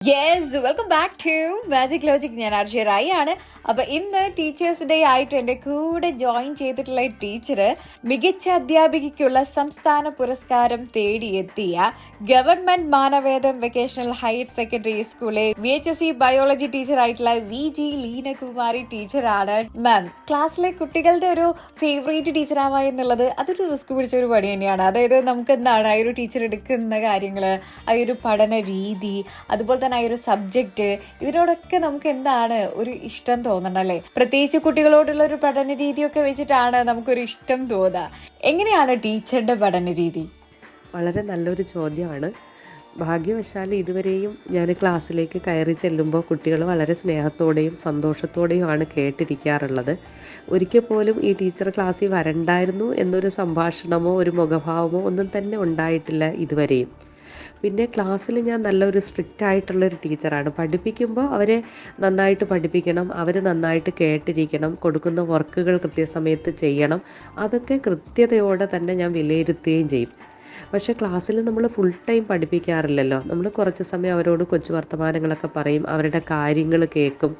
Yes welcome back to magic logic ഞാൻ അർജയ റായി ആണ്. അപ്പൊ ഇന്ന് ടീച്ചേഴ്സ് ഡേ ആയിട്ട് എന്റെ കൂടെ ജോയിൻ ചെയ്തിട്ടുള്ള ടീച്ചർ മികച്ച അധ്യാപികയ്ക്കുള്ള സംസ്ഥാന പുരസ്കാരം തേടിയെത്തിയ government Manavedam vocational higher secondary സ്കൂളിലെ V H S C biology teacher ആയിട്ടുള്ള വി ജി ലീനകുമാരി ടീച്ചറാണ് മാം ക്ലാസ്സിലെ കുട്ടികളുടെ ഒരു ഫേവറേറ്റ് ടീച്ചർ ആവുക എന്നുള്ളത് അതൊരു റിസ്ക് പിടിച്ച ഒരു പണി തന്നെയാണ്. അതായത് നമുക്ക് എന്താണ് ആ ഒരു ടീച്ചർ എടുക്കുന്ന കാര്യങ്ങൾ ആ ഒരു പഠന രീതി അതുപോലെ ആ ഒരു സബ്ജക്റ്റ് ഇതിനോടൊക്കെ നമുക്ക് എന്താണ് ഒരു ഇഷ്ടം തോന്നണം അല്ലേ? പ്രത്യേകിച്ച് കുട്ടികളോടുള്ള ഒരു പഠന രീതിയൊക്കെ വെച്ചിട്ടാണ് നമുക്കൊരു ഇഷ്ടം തോന്നുക എങ്ങനെയാണ് ടീച്ചറുടെ പഠന രീതി വളരെ നല്ലൊരു ചോദ്യമാണ്. ഭാഗ്യവശാൽ ഇതുവരെയും ഞാൻ ക്ലാസ്സിലേക്ക് കയറി ചെല്ലുമ്പോൾ കുട്ടികൾ വളരെ സ്നേഹത്തോടെയും സന്തോഷത്തോടെയും ആണ് കേട്ടിരിക്കാറുള്ളത്. ഒരിക്കൽ പോലും ഈ ടീച്ചർ ക്ലാസ്സിൽ വരണ്ടായിരുന്നു എന്നൊരു സംഭാഷണമോ ഒരു മുഖഭാവമോ ഒന്നും തന്നെ ഉണ്ടായിട്ടില്ല ഇതുവരെയും. പിന്നെ ക്ലാസ്സിൽ ഞാൻ നല്ലൊരു സ്ട്രിക്റ്റ് ആയിട്ടുള്ളൊരു ടീച്ചറാണ്. പഠിപ്പിക്കുമ്പോൾ അവരെ നന്നായിട്ട് പഠിപ്പിക്കണം അവർ നന്നായിട്ട് കേട്ടിരിക്കണം കൊടുക്കുന്ന വർക്കുകൾ കൃത്യസമയത്ത് ചെയ്യണം. അതൊക്കെ കൃത്യതയോടെ തന്നെ ഞാൻ വിലയിരുത്തുകയും ചെയ്യും. പക്ഷേ ക്ലാസ്സിൽ നമ്മൾ ഫുൾ ടൈം പഠിപ്പിക്കാറില്ലല്ലോ. നമ്മൾ കുറച്ച് സമയം അവരോട് കൊച്ചു വർത്തമാനങ്ങളൊക്കെ പറയും അവരുടെ കാര്യങ്ങൾ കേൾക്കും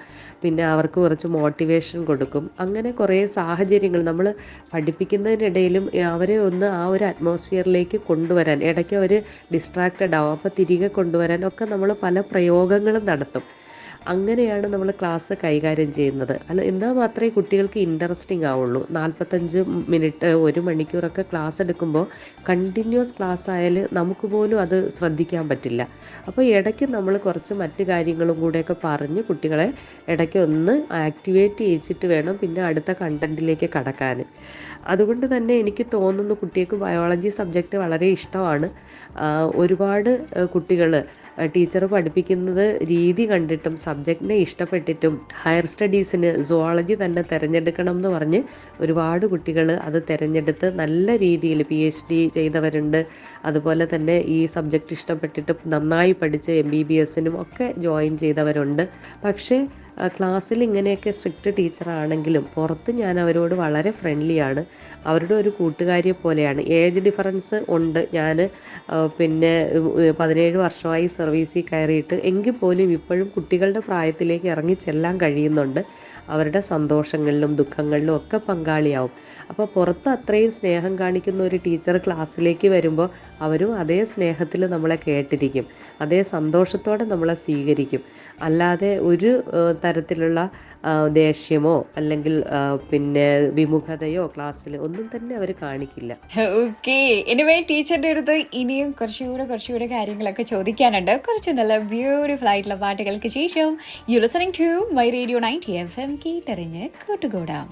പിന്നെ അവർക്ക് കുറച്ച് മോട്ടിവേഷൻ കൊടുക്കും. അങ്ങനെ കുറേ സാഹചര്യങ്ങൾ നമ്മൾ പഠിപ്പിക്കുന്നതിനിടയിലും അവരെ ഒന്ന് ആ ഒരു അറ്റ്മോസ്ഫിയറിലേക്ക് കൊണ്ടുവരാൻ ഇടയ്ക്ക് അവർ ഡിസ്ട്രാക്റ്റഡ് ആവും. അപ്പോൾ തിരികെ കൊണ്ടുവരാൻ ഒക്കെ നമ്മൾ പല പ്രയോഗങ്ങളും നടത്തും. അങ്ങനെയാണ് നമ്മൾ ക്ലാസ് കൈകാര്യം ചെയ്യുന്നത്. അല്ല എന്നാൽ മാത്രമേ കുട്ടികൾക്ക് ഇൻട്രസ്റ്റിംഗ് ആവുള്ളൂ? നാൽപ്പത്തഞ്ച് മിനിറ്റ് ഒരു മണിക്കൂറൊക്കെ ക്ലാസ് എടുക്കുമ്പോൾ കണ്ടിന്യൂസ് ക്ലാസ് ആയാൽ നമുക്ക് പോലും അത് ശ്രദ്ധിക്കാൻ പറ്റില്ല. അപ്പോൾ ഇടയ്ക്ക് നമ്മൾ കുറച്ച് മറ്റു കാര്യങ്ങളും കൂടെയൊക്കെ പറഞ്ഞ് കുട്ടികളെ ഇടയ്ക്ക് ഒന്ന് ആക്ടിവേറ്റ് ചെയ്യിച്ചിട്ട് വേണം പിന്നെ അടുത്ത കണ്ടന്റിലേക്ക് കടക്കാൻ. അതുകൊണ്ട് തന്നെ എനിക്ക് തോന്നുന്നു കുട്ടികൾക്ക് ബയോളജി സബ്ജക്റ്റ് വളരെ ഇഷ്ടമാണ്. ഒരുപാട് കുട്ടികൾ ടീച്ചർ പഠിപ്പിക്കുന്നത് രീതി കണ്ടിട്ടും സബ്ജക്റ്റിനെ ഇഷ്ടപ്പെട്ടിട്ടും ഹയർ സ്റ്റഡീസിന് സുവോളജി തന്നെ തിരഞ്ഞെടുക്കണം എന്ന് പറഞ്ഞ് ഒരുപാട് കുട്ടികൾ അത് തിരഞ്ഞെടുത്ത് നല്ല രീതിയിൽ പി എച്ച് ഡി ചെയ്തവരുണ്ട്. അതുപോലെ തന്നെ ഈ സബ്ജക്റ്റ് ഇഷ്ടപ്പെട്ടിട്ട് നന്നായി പഠിച്ച് എം ബി ബി എസിനും ഒക്കെ ജോയിൻ ചെയ്തവരുണ്ട്. പക്ഷേ ക്ലാസ്സിൽ ഇങ്ങനെയൊക്കെ സ്ട്രിക്റ്റ് ടീച്ചറാണെങ്കിലും പുറത്ത് ഞാൻ അവരോട് വളരെ ഫ്രണ്ട്ലിയാണ്. അവരുടെ ഒരു കൂട്ടുകാരിയെ പോലെയാണ്. ഏജ് ഡിഫറൻസ് ഉണ്ട്. ഞാൻ പിന്നെ പതിനേഴ് വർഷമായി സർവീസിൽ കയറിയിട്ട് എങ്കിൽ പോലും ഇപ്പോഴും കുട്ടികളുടെ പ്രായത്തിലേക്ക് ഇറങ്ങി ചെല്ലാൻ കഴിയുന്നുണ്ട്. അവരുടെ സന്തോഷങ്ങളിലും ദുഃഖങ്ങളിലും ഒക്കെ പങ്കാളിയാവും. അപ്പോൾ പുറത്ത് അത്രയും സ്നേഹം കാണിക്കുന്ന ഒരു ടീച്ചർ ക്ലാസ്സിലേക്ക് വരുമ്പോൾ അവരും അതേ സ്നേഹത്തിൽ നമ്മളെ കേട്ടിരിക്കും. അതേ സന്തോഷത്തോടെ നമ്മളെ സ്വീകരിക്കും. അല്ലാതെ ഒരു തരത്തിലുള്ള ദേഷ്യമോ അല്ലെങ്കിൽ പിന്നെ വിമുഖതയോ ക്ലാസ്സിൽ ഒന്നും തന്നെ അവർ കാണിക്കില്ല. ഓക്കെ എനിവേ ടീച്ചറിന്റെ അടുത്ത് ഇനിയും കുറച്ചുകൂടെ കുറച്ചുകൂടെ കാര്യങ്ങളൊക്കെ ചോദിക്കാനുണ്ട്. കുറച്ച് നല്ല ബ്യൂട്ടിഫുൾ ആയിട്ടുള്ള പാട്ടുകൾക്ക് ശേഷം you listening to my radio ninety F M കേട്ടറിഞ്ഞ് കൂട്ടുകൂടാം.